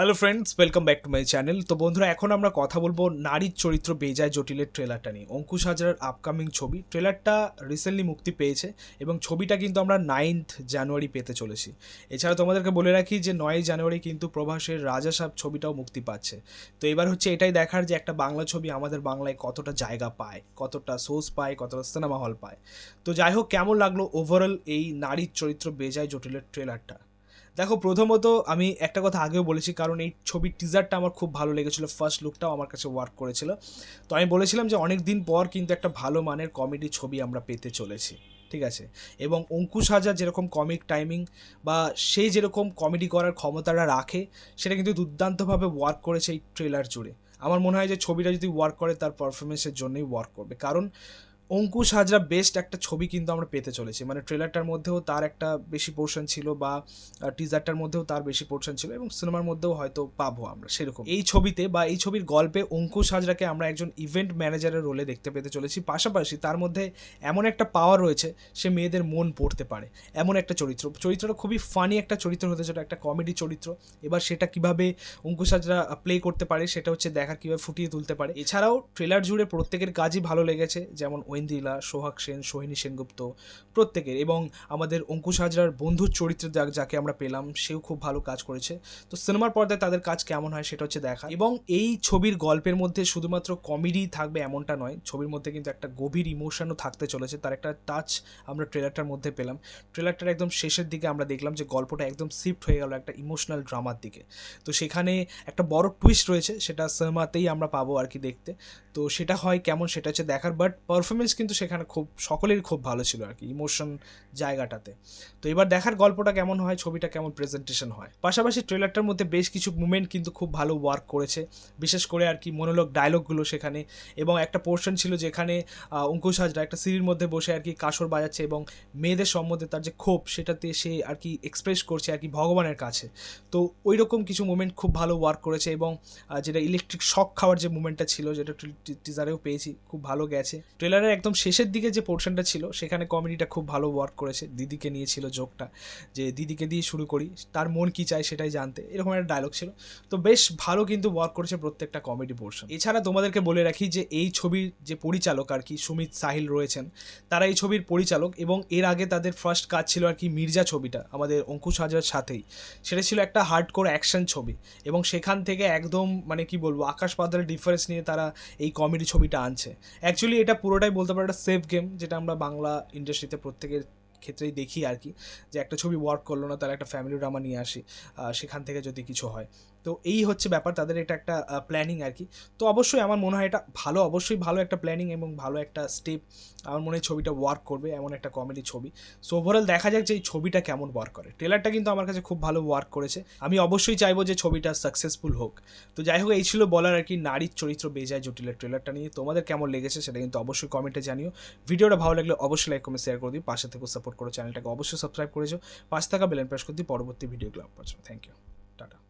Hello friends welcome back to my channel তো বন্ধুরা, এখন আমরা কথা বলব নারীর চরিত্র বেজায় জটিলের ট্রেলারটা নিয়ে। অঙ্কুশ হাজরার আপকামিং ছবি। ট্রেলারটা রিসেন্টলি মুক্তি পেয়েছে এবং ছবিটা কিন্তু আমরা নাইন্থ জানুয়ারি পেতে চলেছি। এছাড়া তোমাদেরকে বলে রাখি যে নয় জানুয়ারি কিন্তু প্রভাসের রাজা সাহেব ছবিটাও মুক্তি পাচ্ছে। তো এবার হচ্ছে এটাই দেখার যে একটা বাংলা ছবি আমাদের বাংলায় কতটা জায়গা পায়, কতটা সোর্স পায়, কতটা সিনেমা হল পায়। তো যাই হোক, কেমন লাগল ওভারঅল এই নারীর চরিত্র বেজায় জটিলের ট্রেলারটা দেখো, প্রথমত আমি একটা কথা আগেও বলেছি, কারণ এই ছবির টিজারটা আমার খুব ভালো লেগেছিলো ফার্স্ট লুকটাও আমার কাছে ওয়ার্ক করেছিল। তো আমি বলেছিলাম যে অনেক দিন পর কিন্তু একটা ভালো মানের কমেডি ছবি আমরা পেতে চলেছি, ঠিক আছে? এবং অঙ্কুশ হাজার যেরকম কমিক টাইমিং বা সে যেরকম কমেডি করার ক্ষমতাটা রাখে, সেটা কিন্তু দুর্দান্তভাবে ওয়ার্ক করেছে এই ট্রেলার জুড়ে। আমার মনে হয় যে ছবিটা যদি ওয়ার্ক করে, তার পারফরমেন্সের জন্যই ওয়ার্ক করবে। কারণ অঙ্কুশ হাজরা বেস্ট একটা ছবি কিন্তু আমরা পেতে চলেছি। মানে ট্রেলারটার মধ্যেও তার একটা বেশি পোর্শন ছিল বা টিজারটার মধ্যেও তার বেশি পোর্শন ছিল এবং সিনেমার মধ্যেও হয়তো পাবো আমরা সেরকম। এই ছবিতে বা এই ছবির গল্পে অঙ্কুশ হাজরাকে আমরা একজন ইভেন্ট ম্যানেজারের রোলে দেখতে পেতে চলেছি। পাশাপাশি তার মধ্যে এমন একটা পাওয়ার রয়েছে, সে মেয়েদের মন পড়তে পারে। এমন একটা চরিত্র। চরিত্রটা খুবই ফানি একটা চরিত্র হতে চলে একটা কমেডি চরিত্র। এবার সেটা কীভাবে অঙ্কুশ হাজরা প্লে করতে পারে সেটা হচ্ছে দেখার কীভাবে ফুটিয়ে তুলতে পারে। এছাড়াও ট্রেলার জুড়ে প্রত্যেকের কাজই ভালো লেগেছে, যেমন ঐন্দিলা সোহাগ সেন, সোহিনী সেনগুপ্ত প্রত্যেকের। এবং আমাদের অঙ্কুশ হাজরার বন্ধুর চরিত্রে যাকে আমরা পেলাম, সেও খুব ভালো কাজ করেছে। তো সিনেমার পর্দায় তাদের কাজ কেমন হয় সেটা হচ্ছে দেখা। এবং এই ছবির গল্পের মধ্যে শুধুমাত্র কমেডি থাকবে এমনটা নয়, ছবির মধ্যে কিন্তু একটা গভীর ইমোশনও থাকতে চলেছে। তার একটা টাচ আমরা ট্রেলারটার মধ্যে পেলাম। ট্রেলারটার একদম শেষের দিকে আমরা দেখলাম যে গল্পটা একদম শিফট হয়ে গেল একটা ইমোশনাল ড্রামার দিকে। তো সেখানে একটা বড় টুইস্ট রয়েছে, সেটা সিনেমাতেই আমরা পাবো আর কি দেখতে। তো সেটা হয় কেমন সেটা হচ্ছে দেখার বাট পারফরমেন্স কিন্তু সেখানে খুব, সকলেরই খুব ভালো ছিল আর কি ইমোশন জায়গাটাতে। তো এবার দেখার গল্পটা কেমন হয়, ছবিটা কেমন প্রেজেন্টেশন হয়। পাশাপাশি ট্রেলারটার মধ্যে বেশ কিছু মুমেন্ট কিন্তু খুব ভালো ওয়ার্ক করেছে। বিশেষ করে আর কি মনোলগ ডায়লগগুলো সেখানে এবং একটা পোর্শন ছিল যেখানে অঙ্কুশ হাজরা একটা সিঁড়ির মধ্যে বসে আর কি কাসর বাজাচ্ছে এবং মেয়েদের সম্বন্ধে তার যে ক্ষোভ সেটাতে সে আর কি এক্সপ্রেস করছে আর কি ভগবানের কাছে। তো ওই রকম কিছু মুমেন্ট খুব ভালো ওয়ার্ক করেছে এবং যেটা ইলেকট্রিক শক খাওয়ার যে মুমেন্টটা ছিল, যেটা টিজারেও পেয়েছি, খুব ভালো গেছে। ট্রেলারের একদম শেষের দিকে যে পোর্শনটা ছিল, সেখানে কমেডিটা খুব ভালো ওয়ার্ক করেছে। দিদিকে নিয়েছিল জোকটা যে দিদিকে দিয়ে শুরু করি, তার মন কি চায় সেটাই জানতে। এরকম একটা ডায়লগ ছিল। তো বেশ ভালো কিন্তু ওয়ার্ক করেছে প্রত্যেকটা কমেডি পোর্শন এছাড়া তোমাদেরকে বলে রাখি যে, এই ছবির যে পরিচালক আর কি, সুমিত সাহিল রয়েছেন, তারা এই ছবির পরিচালক এবং এর আগে তাদের ফার্স্ট কাজ ছিল আর কি মির্জা ছবিটা, আমাদের অঙ্কুশ হাজার সাথেই। সেটা ছিল একটা হার্ড হার্ডকোর অ্যাকশন ছবি এবং সেখান থেকে একদম মানে কি বলব, আকাশ পাতাল ডিফারেন্স নিয়ে তারা এই কমেডি ছবিটা আনছে। অ্যাকচুয়ালি এটা পুরোটাই বলতে পারো একটা সেফ গেম যেটা আমরা বাংলা ইন্ডাস্ট্রিতে প্রত্যেকের ক্ষেত্রেই দেখি আর কি, যে একটা ছবি ওয়ার্ক করল না, তার একটা ফ্যামিলি ড্রামা নিয়ে আসি সেখান থেকে যদি কিছু হয়। তো এই হচ্ছে ব্যাপার, তাদের এটা একটা প্ল্যানিং আর কি। তো অবশ্যই আমার মনে হয় এটা ভালো, অবশ্যই ভালো একটা প্ল্যানিং এবং ভালো একটা স্টেপ আমার মনে হয় ছবিটা ওয়ার্ক করবে, এমন একটা কমেডি ছবি। সো ওভারঅল দেখা যাক যে এই ছবিটা কেমন ওয়ার্ক করে। ট্রেলারটা কিন্তু আমার কাছে খুব ভালো ওয়ার্ক করেছে। আমি অবশ্যই চাইব যে ছবিটা সাকসেসফুল হোক। তো যাই হোক, এই ছিল বলার আর কি নারীর চরিত্র বেজায় জটিলের ট্রেলারটা নিয়ে। তোমাদের কেমন লেগেছে সেটা কিন্তু অবশ্যই কমেন্টে জানিও। ভিডিওটা ভালো লাগলে অবশ্যই লাইক কমেন্ট শেয়ার করে দিই পাশে থেকে সাপোর্ট করো চ্যানেলটাকে অবশ্যই সাবস্ক্রাইব করেছ পাশে থাকা বেলেন প্রেস করে দিই পরবর্তী ভিডিওগুলো আপলোড থ্যাংক ইউ টাটা।